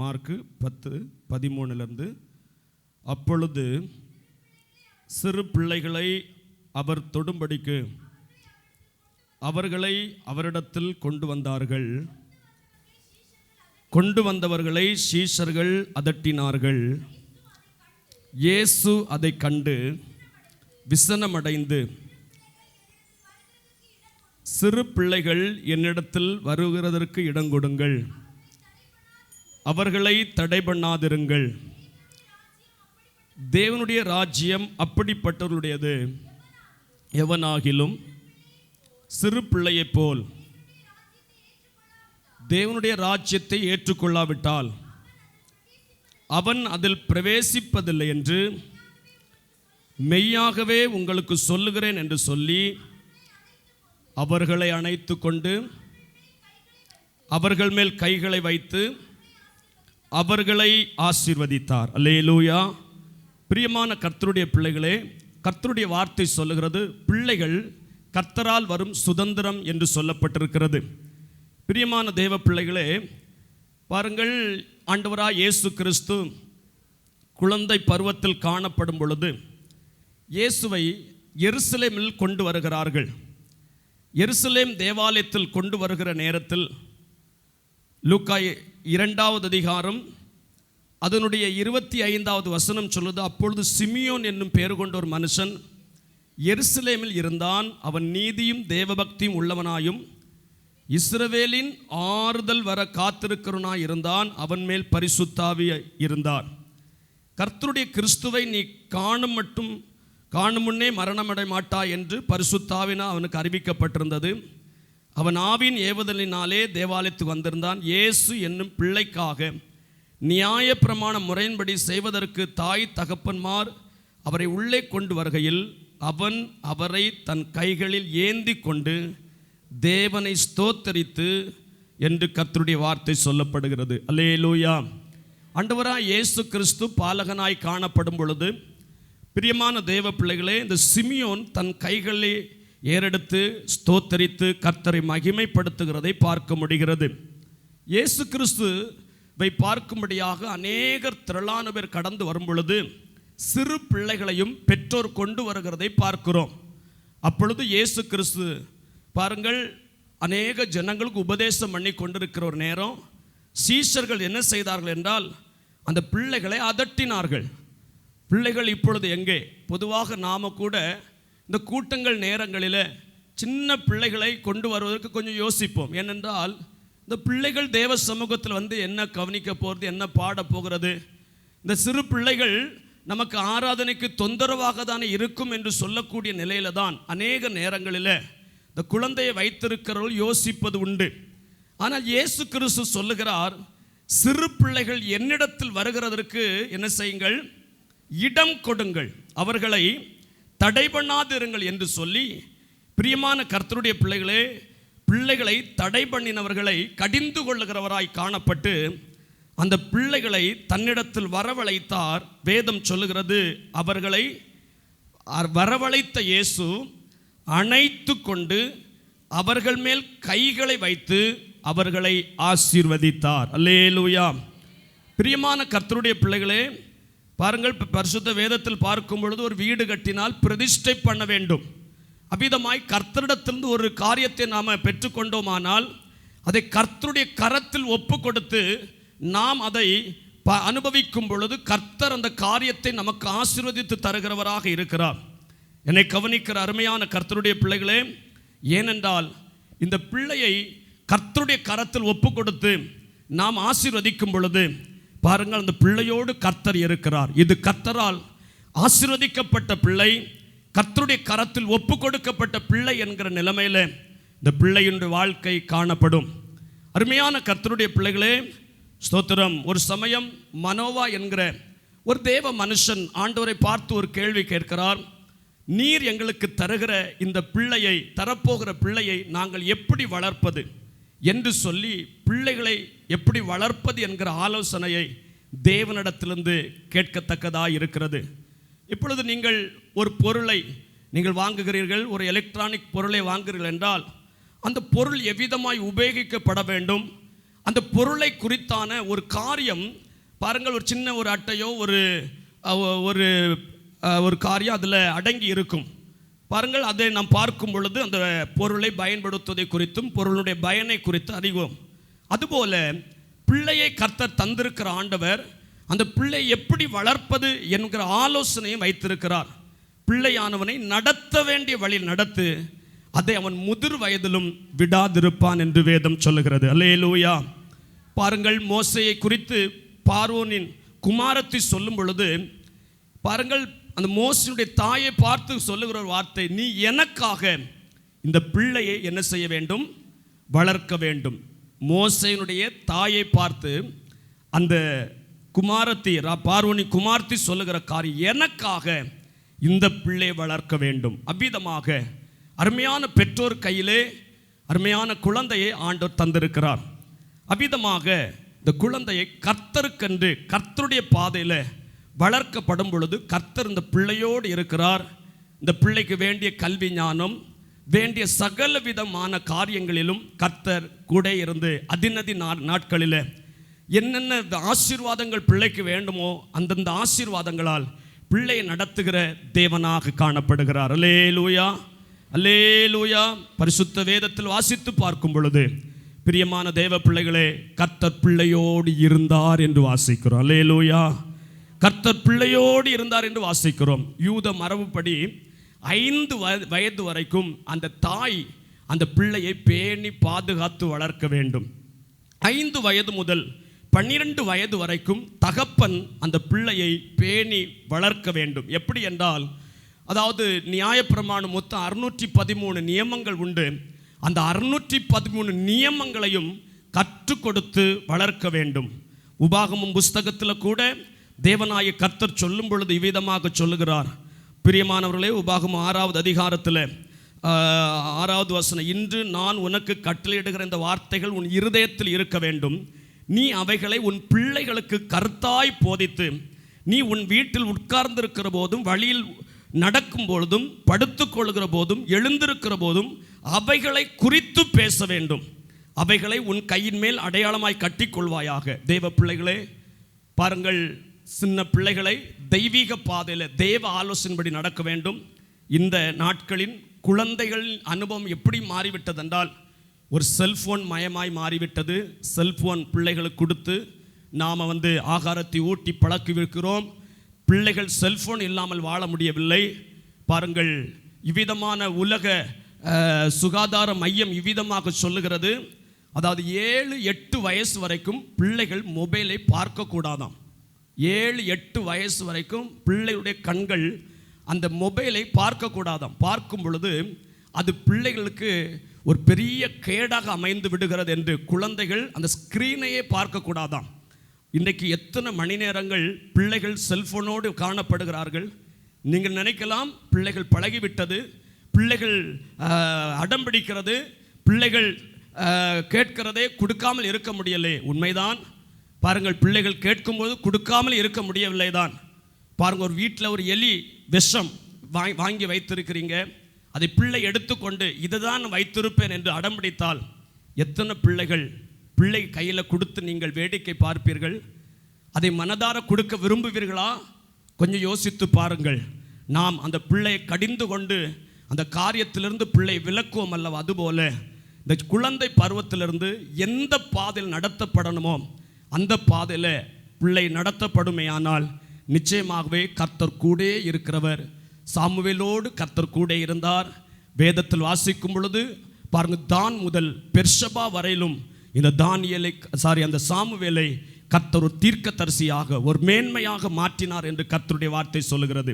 Mark பத்து பதிமூணுலேருந்து அப்பொழுது சிறு பிள்ளைகளை அவர் தொடும்படிக்கு அவர்களை அவரிடத்தில் கொண்டு வந்தார்கள். கொண்டு வந்தவர்களை சீஷர்கள் அதட்டினார்கள். இயேசு அதை கண்டு விசனமடைந்து சிறு பிள்ளைகள் என்னிடத்தில் வருகிறதற்கு இடங்கொடுங்கள் அவர்களை தடை பண்ணாதிருங்கள். தேவனுடைய ராஜ்யம் அப்படிப்பட்டவர்களுடையது எவனாகிலும் சிறு பிள்ளையைப் போல் தேவனுடைய ராஜ்யத்தை ஏற்றுக்கொள்ளாவிட்டால் அவன் அதில் பிரவேசிப்பதில்லை என்று மெய்யாகவே உங்களுக்கு சொல்லுகிறேன் என்று சொல்லி அவர்களை அணைத்து கொண்டு அவர்கள் மேல் கைகளை வைத்து அவர்களை ஆசீர்வதித்தார். அல்லேலூயா. பிரியமான கர்த்தருடைய பிள்ளைகளே கர்த்தருடைய வார்த்தை சொல்லுகிறது பிள்ளைகள் கர்த்தரால் வரும் சுதந்திரம் என்று சொல்லப்பட்டிருக்கிறது. பிரியமான தேவ பிள்ளைகளே பாருங்கள் ஆண்டவராக இயேசு கிறிஸ்து குழந்தை பருவத்தில் காணப்படும் பொழுது இயேசுவை எருசலேமில் கொண்டு வருகிறார்கள். எருசலேம் தேவாலயத்தில் கொண்டு வருகிற நேரத்தில் லூக்காய் இரண்டாவது அதிகாரம் அதனுடைய இருபத்தி ஐந்தாவது வசனம் சொல்லுது அப்பொழுது சிமியோன் என்னும் பெயர் கொண்ட ஒரு மனுஷன் எருசலேமில் இருந்தான். அவன் நீதியும் தேவபக்தியும் உள்ளவனாயும் இஸ்ரவேலின் ஆறுதல் வர காத்திருக்கிறவனாய் இருந்தான். அவன் மேல் பரிசுத்தாவி இருந்தார் கர்த்தருடைய கிறிஸ்துவை நீ காணும் மட்டும் காணும் முன்னே மரணமடை மாட்டா என்று பரிசுத்தாவினா அவனுக்கு அறிவிக்கப்பட்டிருந்தது. அவன் ஆவின் ஏவுதலினாலே தேவாலயத்துக்கு வந்திருந்தான். இயேசு என்னும் பிள்ளைக்காக நியாயப்பிரமாண முறையின்படி செய்வதற்கு தாய் தகப்பன்மார் அவரை உள்ளே கொண்டு வருகையில் அவன் அவரை தன் கைகளில் ஏந்தி கொண்டு தேவனை ஸ்தோத்தரித்து என்று கத்தருடைய வார்த்தை சொல்லப்படுகிறது. அல்லேலூயா. அண்டவராக இயேசு கிறிஸ்து பாலகனாய் காணப்படும் பொழுது பிரியமான தேவ பிள்ளைகளே இந்த சிமியோன் தன் கைகளில் ஏறெடுத்து ஸ்தோத்தரித்து கர்த்தரை மகிமைப்படுத்துகிறதை பார்க்க முடிகிறது. இயேசு கிறிஸ்துவை பார்க்கும்படியாக அநேகர் திரளான பேர் கடந்து வரும் பொழுது சிறு பிள்ளைகளையும் பெற்றோர் கொண்டு வருகிறதை பார்க்கிறோம். அப்பொழுது இயேசு கிறிஸ்து பாருங்கள் அநேக ஜனங்களுக்கு உபதேசம் பண்ணி கொண்டிருக்கிற ஒரு நேரம். சீஷர்கள் என்ன செய்தார்கள் என்றால் அந்த பிள்ளைகளை அதட்டினார்கள். பிள்ளைகள் இப்பொழுது எங்கே? பொதுவாக நாம கூட இந்த கூட்டங்கள் நேரங்களில் சின்ன பிள்ளைகளை கொண்டு வருவதற்கு கொஞ்சம் யோசிப்போம். ஏனென்றால் இந்த பிள்ளைகள் தேவ சமூகத்தில் வந்து என்ன கவனிக்க போகிறது என்ன பாட போகிறது? இந்த சிறு பிள்ளைகள் நமக்கு ஆராதனைக்கு தொந்தரவாக தானே இருக்கும் என்று சொல்லக்கூடிய நிலையில தான் அநேக நேரங்களில் இந்த குழந்தையை வைத்திருக்கிறவர்கள் யோசிப்பது உண்டு. ஆனால் இயேசு கிறிஸ்து சொல்லுகிறார் சிறு பிள்ளைகள் என்னிடத்தில் வருகிறதற்கு என்ன செய்யுங்கள்? இடம் கொடுங்கள். அவர்களை தடை பண்ணாதிருங்கள் என்று சொல்லி பிரியமான கர்த்தருடைய பிள்ளைகளே பிள்ளைகளை தடை பண்ணினவர்களை கடிந்து கொள்ளுகிறவராய் காணப்பட்டு அந்த பிள்ளைகளை தன்னிடத்தில் வரவழைத்தார். வேதம் சொல்லுகிறது அவர்களை வரவழைத்த இயேசு அணைத்து கொண்டு அவர்கள் மேல் கைகளை வைத்து அவர்களை ஆசீர்வதித்தார். அல்லேலூயா. பிரியமான கர்த்தருடைய பிள்ளைகளே பாருங்கள் பரிசுத்த வேதத்தில் பார்க்கும் பொழுது ஒரு வீடு கட்டினால் பிரதிஷ்டை பண்ண வேண்டும். அவ்விதமாய் கர்த்தரிடத்திலிருந்து ஒரு காரியத்தை நாம் பெற்றுக்கொண்டோமானால் அதை கர்த்தருடைய கரத்தில் ஒப்பு கொடுத்து நாம் அதை ப- அனுபவிக்கும் பொழுது கர்த்தர் அந்த காரியத்தை நமக்கு ஆசீர்வதித்து தருகிறவராக இருக்கிறார். என்னை கவனிக்கிற அருமையான கர்த்தருடைய பிள்ளைகளே ஏனென்றால் இந்த பிள்ளையை கர்த்தருடைய கரத்தில் ஒப்பு கொடுத்து நாம் ஆசீர்வதிக்கும் பொழுது பாருங்கள் அந்த பிள்ளையோடு கர்த்தர் இருக்கிறார். இது கர்த்தரால் ஆசிர்வதிக்கப்பட்ட பிள்ளை கர்த்தருடைய கரத்தில் ஒப்பு கொடுக்கப்பட்ட பிள்ளை என்கிற நிலைமையில் இந்த பிள்ளையினுடைய வாழ்க்கை காணப்படும். அருமையான கர்த்தருடைய பிள்ளைகளே ஸ்தோத்திரம். ஒரு சமயம் மனோவா என்கிற ஒரு தேவ மனுஷன் ஆண்டவரை பார்த்து ஒரு கேள்வி கேட்கிறார். நீர் எங்களுக்கு தருகிற இந்த பிள்ளையை தரப்போகிற பிள்ளையை நாங்கள் எப்படி வளர்ப்பது? என்று சொல்லி பிள்ளைகளை எப்படி வளர்ப்பது என்கிற ஆலோசனையை தேவனிடத்திலிருந்து கேட்கத்தக்கதாக இருக்கிறது. இப்பொழுது நீங்கள் ஒரு பொருளை நீங்கள் வாங்குகிறீர்கள் ஒரு எலக்ட்ரானிக் பொருளை வாங்குகிறீர்கள் என்றால் அந்த பொருள் எவ்விதமாய் உபயோகிக்கப்பட வேண்டும் அந்த பொருளை குறித்தான ஒரு காரியம் பாருங்கள் ஒரு சின்ன ஒரு அட்டையோ ஒரு ஒரு ஒரு காரியம் அதில் அடங்கி இருக்கும். பாருங்கள் அதை நாம் பார்க்கும் பொழுது அந்த பொருளை பயன்படுத்துவதை குறித்தும் பொருளுடைய பயனை குறித்து அறிவோம். அதுபோல பிள்ளையை கர்த்தர் தந்திருக்கிற ஆண்டவர் அந்த பிள்ளை எப்படி வளர்ப்பது என்கிற ஆலோசனையை வைத்திருக்கிறார். பிள்ளையானவனை நடத்த வேண்டிய வழியில் நடத்து அதை அவன் முதிர் வயதிலும் விடாதிருப்பான் என்று வேதம் சொல்லுகிறது. அல்லேலூயா. பாருங்கள் மோசையை குறித்து பார்வோனின் குமாரத்தை சொல்லும் பொழுது பாருங்கள் அந்த மோசனுடைய தாயை பார்த்து சொல்லுகிற ஒரு வார்த்தை நீ எனக்காக இந்த பிள்ளையை என்ன செய்ய வேண்டும்? வளர்க்க வேண்டும். மோசையினுடைய தாயை பார்த்து அந்த குமாரத்தி ரா- குமார்த்தி சொல்லுகிற காரியம் எனக்காக இந்த பிள்ளை வளர்க்க வேண்டும். அவ்விதமாக அருமையான பெற்றோர் கையிலே அருமையான குழந்தையை ஆண்டோர் தந்திருக்கிறார். அவ்விதமாக இந்த குழந்தையை கர்த்தருக்கென்று கர்த்தருடைய பாதையில் வளர்க்கப்படும் பொழுது கர்த்தர் இந்த பிள்ளையோடு இருக்கிறார். இந்த பிள்ளைக்கு வேண்டிய கல்வி ஞானம் வேண்டிய சகல விதமான காரியங்களிலும் கர்த்தர் கூட இருந்து அதினதி நா- நாட்களில் என்னென்ன ஆசீர்வாதங்கள் பிள்ளைக்கு வேண்டுமோ அந்தந்த ஆசீர்வாதங்களால் பிள்ளையை நடத்துகிற தேவனாக காணப்படுகிறார். அல்லே லூயா அல்லே லூயா பரிசுத்த வேதத்தில் வாசித்து பார்க்கும் பொழுது பிரியமான தேவ பிள்ளைகளே கர்த்தர் பிள்ளையோடு இருந்தார் என்று வாசிக்கிறோம். அல்லே லூயா கர்த்தர் பிள்ளையோடு இருந்தார் என்று வாசிக்கிறோம். யூத மரபுப்படி ஐந்து வயது வரைக்கும் அந்த தாய் அந்த பிள்ளையை பேணி பாதுகாத்து வளர்க்க வேண்டும். ஐந்து வயது முதல் பன்னிரண்டு வயது வரைக்கும் தகப்பன் அந்த பிள்ளையை பேணி வளர்க்க வேண்டும். எப்படி என்றால் அதாவது நியாயப்பிரமாணம் மொத்தம் அறுநூற்றி பதிமூணு நியமங்கள் உண்டு. அந்த அறுநூற்றி பதிமூணு நியமங்களையும் கற்றுக் கொடுத்து வளர்க்க வேண்டும். உபாகமும் புஸ்தகத்தில் கூட தேவனாய கர்த்தர் சொல்லும் பொழுது இவ்விதமாக சொல்லுகிறார். பிரியமானவர்களே உபாகமம் ஆறாவது அதிகாரத்தில் ஆறாவது வசனம் இன்று நான் உனக்கு கட்டளையிடுகிற இந்த வார்த்தைகள் உன் இருதயத்தில் இருக்க வேண்டும். நீ அவைகளை உன் பிள்ளைகளுக்கு கருத்தாய் போதித்து நீ உன் வீட்டில் உட்கார்ந்திருக்கிற போதும் வழியில் நடக்கும் பொழுதும் படுத்துக்கொள்கிற போதும் எழுந்திருக்கிற போதும் அவைகளை குறித்து பேச வேண்டும். அவைகளை உன் கையின் மேல் அடையாளமாய் கட்டிக்கொள்வாயாக தேவ பிள்ளைகளே பாருங்கள் சின்ன பிள்ளைகளை தெய்வீக பாதையில் தேவ ஆலோசனைப்படி நடக்க வேண்டும். இந்த நாட்களின் குழந்தைகளின் அனுபவம் எப்படி மாறிவிட்டது என்றால் ஒரு செல்ஃபோன் மயமாய் மாறிவிட்டது. செல்ஃபோன் பிள்ளைகளுக்கு கொடுத்து நாம் வந்து ஆகாரத்தை ஊட்டி பழக்கி வைக்கிறோம் பிள்ளைகள் செல்ஃபோன் இல்லாமல் வாழ முடியவில்லை. பாருங்கள் இவ்விதமான உலக சுகாதார மையம் இவ்விதமாக சொல்லுகிறது. அதாவது ஏழு எட்டு வயசு வரைக்கும் பிள்ளைகள் மொபைலை பார்க்கக்கூடாதாம். ஏழு எட்டு வயசு வரைக்கும் பிள்ளையுடைய கண்கள் அந்த மொபைலை பார்க்கக்கூடாதாம். பார்க்கும் பொழுது அது பிள்ளைகளுக்கு ஒரு பெரிய கேடாக அமைந்து விடுகிறது என்று குழந்தைகள் அந்த ஸ்க்ரீனையே பார்க்கக்கூடாதாம். இன்றைக்கு எத்தனை மணி நேரங்கள் பிள்ளைகள் செல்ஃபோனோடு காணப்படுகிறார்கள்? நீங்கள் நினைக்கலாம் பிள்ளைகள் பழகிவிட்டது பிள்ளைகள் அடம்பிடிக்கிறது பிள்ளைகள் கேட்கிறதே கொடுக்காமல் இருக்க முடியலை. உண்மைதான் பாருங்கள் பிள்ளைகள் கேட்கும்போது கொடுக்காமல் இருக்க முடியவில்லை தான் பாருங்கள் ஒரு வீட்டில் ஒரு எலி விஷம் வாங்கி வாங்கி வைத்திருக்கிறீங்க. அதை பிள்ளை எடுத்துக்கொண்டு இதுதான் வைத்திருப்பேன் என்று அடம்பிடித்தால் எத்தனை பிள்ளைகள் பிள்ளை கையில் கொடுத்து நீங்கள் வேடிக்கை பார்ப்பீர்கள்? அதை மனதார கொடுக்க விரும்புவீர்களா? கொஞ்சம் யோசித்து பாருங்கள். நாம் அந்த பிள்ளையை கடிந்து கொண்டு அந்த காரியத்திலிருந்து பிள்ளை விளக்குவோம் அல்லவா? அதுபோல இந்த குழந்தை பருவத்திலிருந்து எந்த பாதையில் நடத்தப்படணுமோ அந்த பாதையில் பிள்ளை நடத்தப்படுமேயானால் நிச்சயமாகவே கர்த்தர் கூடே இருக்கிறவர். சாமுவேலோடு கர்த்தர் கூட இருந்தார். வேதத்தில் வாசிக்கும் பொழுது பாருங்க தான் முதல் பெர்ஷபா வரையிலும் இந்த தானியலை சாரி அந்த சாமுவேலை கர்த்தர் ஒரு தீர்க்கதரிசியாக ஒரு மேன்மையாக மாற்றினார் என்று கர்த்தருடைய வார்த்தை சொல்லுகிறது.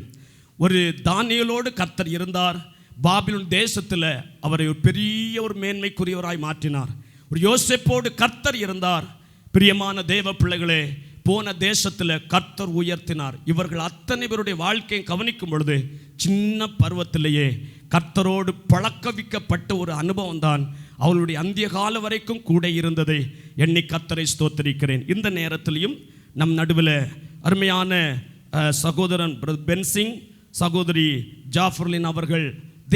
ஒரு தானியலோடு கர்த்தர் இருந்தார். பாபிலோன் தேசத்தில் அவரை ஒரு பெரிய ஒரு மேன்மைக்குரியவராய் மாற்றினார். ஒரு யோசிப்போடு கர்த்தர் இருந்தார். பிரியமான தேவ பிள்ளைகளே போன தேசத்தில் கர்த்தர் உயர்த்தினார். இவர்கள் அத்தனை பேருடைய வாழ்க்கையை கவனிக்கும் பொழுது சின்ன பருவத்திலேயே கர்த்தரோடு பழக்கவிக்கப்பட்ட ஒரு அனுபவம் தான் அவளுடைய அந்திய கால வரைக்கும் கூட இருந்ததை எண்ணி கர்த்தரை ஸ்தோத்தரிக்கிறேன். இந்த நேரத்திலையும் நம் நடுவில் அருமையான சகோதரன் பென்சிங் சகோதரி ஜாஃபர்லின் அவர்கள்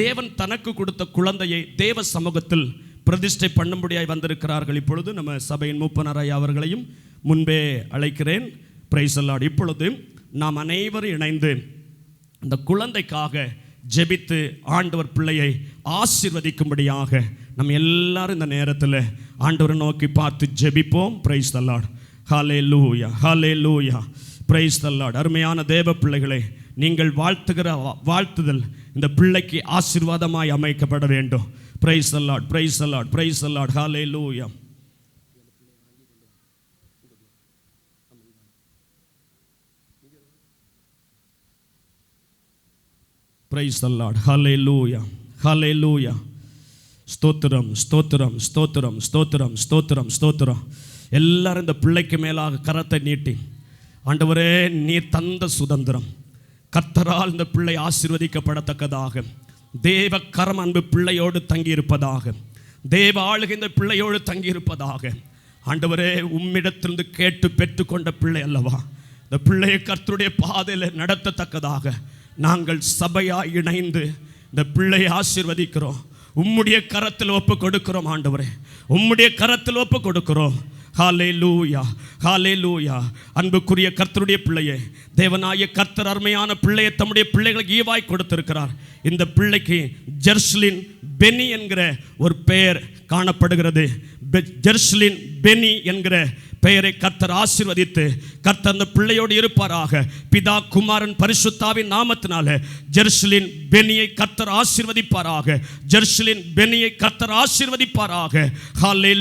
தேவன் தனக்கு கொடுத்த குழந்தையை தேவ சமூகத்தில் பிரதிஷ்டை பண்ணும்படியாய் வந்திருக்கிறார்கள். இப்பொழுது நம்ம சபையின் மூப்பனராய் அவர்களையும் முன்பே அழைக்கிறேன். பிரைஸ் அல்லாட் இப்பொழுது நாம் அனைவரும் இணைந்து இந்த குழந்தைக்காக ஜெபித்து ஆண்டவர் பிள்ளையை ஆசிர்வதிக்கும்படியாக நம்ம எல்லாரும் இந்த நேரத்தில் ஆண்டவரை நோக்கி பார்த்து ஜெபிப்போம். பிரைஸ் தல்லாட் ஹாலே லூயா ஹாலே லூயா பிரைஸ் தல்லாட் அருமையான தேவ பிள்ளைகளே நீங்கள் வாழ்த்துகிற வா- வாழ்த்துதல் இந்த பிள்ளைக்கு ஆசீர்வாதமாய் அமைக்கப்பட வேண்டும். Praise allot praise allot praise allot hallelujah price allot ஹாலே லூயா ஹாலே லூயா ஸ்தோத்திரம் ஸ்தோத்திரம் ஸ்தோத்திரம் ஸ்தோத்திரம் ஸ்தோத்திரம் ஸ்தோத்திரம் எல்லாரும் இந்த பிள்ளைக்கு மேலாக கரத்தை நீட்டி ஆண்டவரே நீ தந்த சுதந்திரம். கர்த்தரால் இந்த பிள்ளை ஆசீர்வதிக்கப்படத்தக்கதாக. தேவ கரம் அன்பு பிள்ளையோடு தங்கியிருப்பதாக. தேவ ஆளுகின்ற இந்த பிள்ளையோடு தங்கியிருப்பதாக. ஆண்டவரே உம்மிடத்திலிருந்து கேட்டு பெற்றுக்கொண்ட பிள்ளை அல்லவா? இந்த பிள்ளையை கர்த்தருடைய பாதையில் நடத்தத்தக்கதாக நாங்கள் சபையாக இணைந்து இந்த பிள்ளையை ஆசீர்வதிக்கிறோம். உம்முடைய கரத்தில் ஒப்பு கொடுக்கிறோம் ஆண்டவரே. உம்முடைய கரத்தில் ஒப்பு கொடுக்கிறோம் ஹாலே லூயா ஹாலே லூயா அன்புக்குரிய கர்த்தருடைய பிள்ளையே தேவனாய கர்த்தர் அருமையான பிள்ளையை தம்முடைய பிள்ளைகளுக்கு ஈவாய் கொடுத்திருக்கிறார். இந்த பிள்ளைக்கு ஜெர்ஸ்லின் பெனி என்கிற ஒரு பெயர் காணப்படுகிறது. பெ- ஜெர்ஸ்லின் பெனி என்கிற பெயரை கர்த்தர் ஆசீர்வதித்து கர்த்தர் அந்த பிள்ளையோடு இருப்பாராக. பிதா குமாரன் பரிசுத்தாவின் நாமத்தினால ஜெருசலின் பெனியை கர்த்தர் ஆசீர்வதிப்பாராக. ஜெருசலின் பெனியை கர்த்தர் ஆசீர்வதிப்பாராக.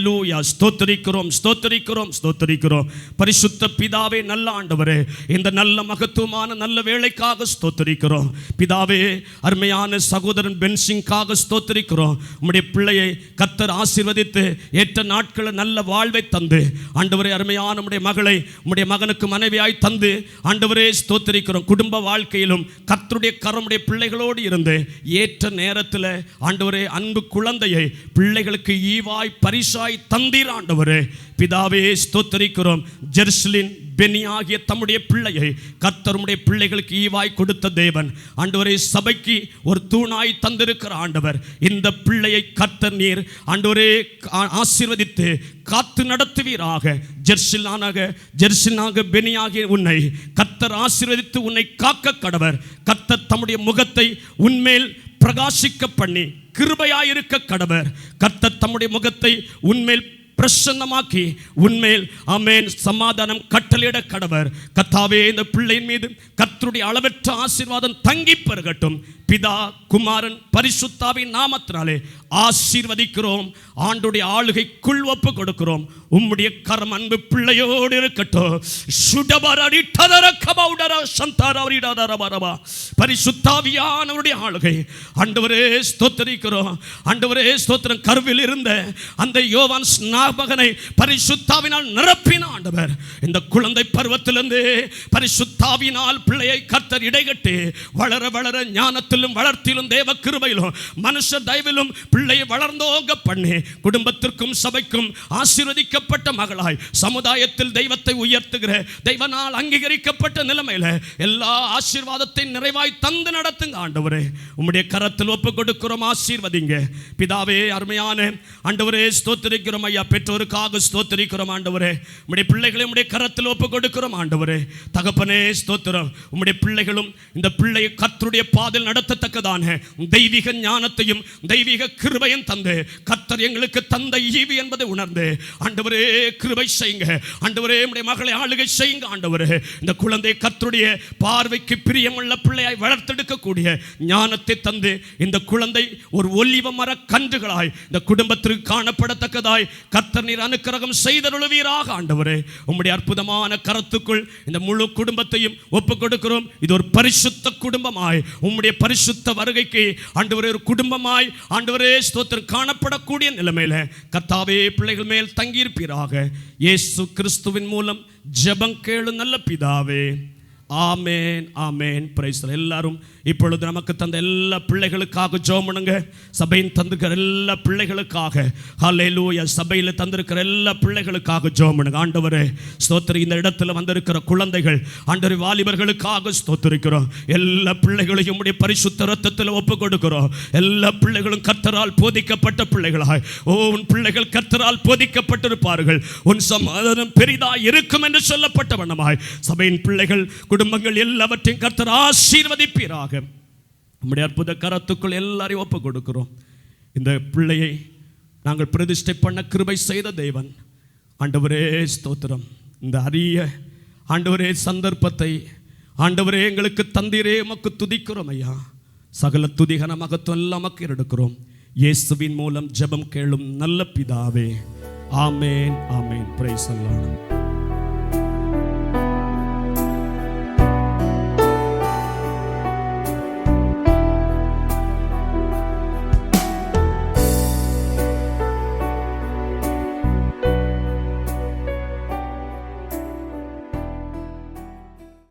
லூயா ஸ்தோத்தரிக்கிறோம் ஸ்தோத்தரிக்கிறோம் ஸ்தோத்தரிக்கிறோம். பரிசுத்த பிதாவே நல்ல ஆண்டவரே இந்த நல்ல மகத்துவமான நல்ல வேலைக்காக ஸ்தோத்தரிக்கிறோம். பிதாவே அருமையான சகோதரன் பென்சிங்காக ஸ்தோத்தரிக்கிறோம். உம்முடைய பிள்ளையை கர்த்தர் ஆசீர்வதித்து ஏற்ற நாட்களை நல்ல வாழ்வை தந்து ஆண்டவரே அருமையான நம்முடைய மகளை உம்முடைய மகனுக்கு மனைவியாய் தந்து ஆண்டவரே ஸ்தோத்தரிக்கிறோம். குடும்ப வாழ்க்கையிலும் கர்த்தருடைய கரமுடைய பிள்ளைகளோடு இருந்து ஏற்ற நேரத்தில் ஆண்டவரே அன்பு குழந்தையை பிள்ளைகளுக்கு ஈவாய் பரிசாய் தந்தீர் ஆண்டவரே. பிதாவே ஸ்தோத்தரிக்கிறோம். ஜெர்ஸ்லின் பெனி ஆகிய தம்முடைய பிள்ளையை கர்த்தருடைய பிள்ளைகளுக்கு ஈவாய் கொடுத்த தேவன். ஆண்டவரை சபைக்கு ஒரு தூணாய் தந்திருக்கிற ஆண்டவர். இந்த பிள்ளையை கர்த்தர் நீர் ஆண்டவரே ஆ- ஆசீர்வதித்து காத்து நடத்துவீராக. ஜெர்சிலானாக ஜெர்சிலாக பெனியாகிய உன்னை கர்த்தர் ஆசீர்வதித்து உன்னை காக்க கடவர். கர்த்தர் தம்முடைய முகத்தை உன்மேல் பிரகாசிக்க பண்ணி கிருபையாயிருக்க கடவர். கர்த்தர் தம்முடைய முகத்தை உன்மேல் பிரசன்னமாக்கி உண்மையில் அமேன் சமாதானம் கட்டளையிட கடவர். கத்தாவே இந்த பிள்ளையின் மீது கத்தருடைய அளவற்ற ஆசீர்வாதம் தங்கி பெருகட்டும். பிதா குமாரன் பரிசுத்தாவின் நாமத்தினாலே ஆசீர்வதிக்கிறோம். ஆண்டுடைய ஆளுகைக்குள் ஒப்பு கொடுக்கிறோம். உம்முடைய கரம் அன்பு பிள்ளையோடு இருக்கட்டும். சுடபரடி டதர கபௌடர சந்தாரவரிடதர வரவா பரிசுத்தாவியானவருடைய ஆளுகை. ஆண்டவரே ஸ்தோத்தரிக்கிறோம். ஆண்டவரே ஸ்தோத்திரம். கருவில் இருந்த அந்த யோவான் மகனை பரிசுத்தாவினால் நிரப்பின ஆண்டவர். இந்த குழந்தை பருவத்திலிருந்து பரிசுத்தாவினால் பிள்ளையை கர்த்தர் இடைகட்டி. வளர வளர ஞானத்திலும் வளர்த்திலும் தேவ கிருபையிலும் மனுஷ தயவிலும் பிள்ளையை வளர்ந்தோங்க பண்ணி. குடும்பத்திற்கும் சபைக்கும் ஆசீர்வதிக்கப்பட்ட மகளாய் சமுதாயத்தில் தெய்வத்தை உயர்த்துகிற தெய்வனால் அங்கீகரிக்கப்பட்ட நிலைமையில எல்லா ஆசீர்வாதத்தையும் நிறைவாய் தந்து நடத்துங்க ஆண்டவரே. உம்முடைய கரத்தில் ஒப்பு கொடுக்கிறோம் ஆசீர்வதிங்க. பிதாவே அருமையான ஆண்டவரே ஸ்தோத்திரிக்கிறோம் ஐயா. பெற்றோருக்காக ஸ்தோத்தரிக்கிறோம் ஆண்டவரே. உம்முடைய பிள்ளைகளை உம்முடைய கரத்தில் ஒப்பு கொடுக்கிறோம் ஆண்டவரே. தகப்பனே ஸ்தோத்திரம். உம்முடைய பிள்ளைகளும் இந்த பிள்ளையை கர்த்தருடைய பாதையில் நடத்தத்தக்கதான. தெய்வீக ஞானத்தையும் தெய்வீக கிருபையும் தந்து கத்தர் எங்களுக்கு தந்த ஈவி என்பதை உணர்ந்து ஆண்டவரே கிருபை செய்யுங்க. ஆண்டவரே நம்முடைய மகளை ஆளுகை செய்யுங்க ஆண்டவரே. இந்த குழந்தை கத்தருடைய பார்வைக்கு பிரியமுள்ள பிள்ளையாய் வளர்த்தெடுக்கக்கூடிய ஞானத்தை தந்து இந்த குழந்தை ஒரு ஒலிவ மர கன்றுகளாய் இந்த குடும்பத்திற்கு காணப்படத்தக்கதாய் கத்தர் நீர் அனுக்கிரகம் செய்தருளுவீராக ஆண்டவரே. உம்முடைய அற்புதமான கரத்துக்குள் இந்த முழு குடும்பத்தையும் ஒப்பு கொடுக்கிறோம். இது ஒரு பரிசுத்த குடும்பமாய் உம்முடைய பரிசுத்த வருகைக்கு ஆண்டவரே ஒரு குடும்பமாய் ஆண்டவரே ஸ்தோத்திரம் காணப்படக்கூடிய நிலைமையில கத்தாவே பிள்ளைகள் மேல் தங்கியிருப்பீராக. இயேசு கிறிஸ்துவின் மூலம் ஜெபம் கேளு நல்ல பிதாவே. ஆமேன் ஆமேன். பிரைஸ் எல்லாரும் இப்பொழுது நமக்கு தந்த எல்லா பிள்ளைகளுக்காக ஜோமனுங்க சபையின் தந்திருக்கிற எல்லா பிள்ளைகளுக்காக. ஹalleluya சபையில் தந்திருக்கிற எல்லா பிள்ளைகளுக்காக ஜோமனுங்க பண்ணுங்க. ஆண்டவரே ஸ்தோத்திரி. இந்த இடத்துல வந்திருக்கிற குழந்தைகள் ஆண்டவர் வாலிபர்களுக்காக ஸ்தோத்திரிக்கிறோம். எல்லா பிள்ளைகளையும் உடைய பரிசுத்த ரத்தத்தில் ஒப்பு கொடுக்கிறோம் எல்லா பிள்ளைகளும் கர்த்தரால் போதிக்கப்பட்ட பிள்ளைகளாய். ஓ உன் பிள்ளைகள் கர்த்தரால் போதிக்கப்பட்டிருப்பார்கள். உன் சமாதானம் பெரிதாக இருக்கும் என்று சொல்லப்பட்ட வண்ணமாய். சபையின் பிள்ளைகள் குடும்பங்கள் எல்லாவற்றையும் கர்த்தர் ஆசீர்வதிப்பீராக. நம்முடைய அற்புத கரத்துக்குள் எல்லாரையும் ஒப்பு கொடுக்கிறோம் இந்த பிள்ளையை நாங்கள் பிரதிஷ்டை பண்ண கிருபை செய்த தேவன். ஆண்டவரே ஸ்தோத்திரம். இந்த அரிய ஆண்டவரே சந்தர்ப்பத்தை ஆண்டவரே எங்களுக்கு தந்திரே உமக்கு துதிக்கிறோம் ஐயா. சகல துதிகன மகத்துவம் எல்லாம் நமக்கு எடுக்கிறோம் இயேசுவின் மூலம் ஜெபம் கேளும் நல்ல பிதாவே. ஆமேன் ஆமேன். பிரைஸ் அல்லாஹ்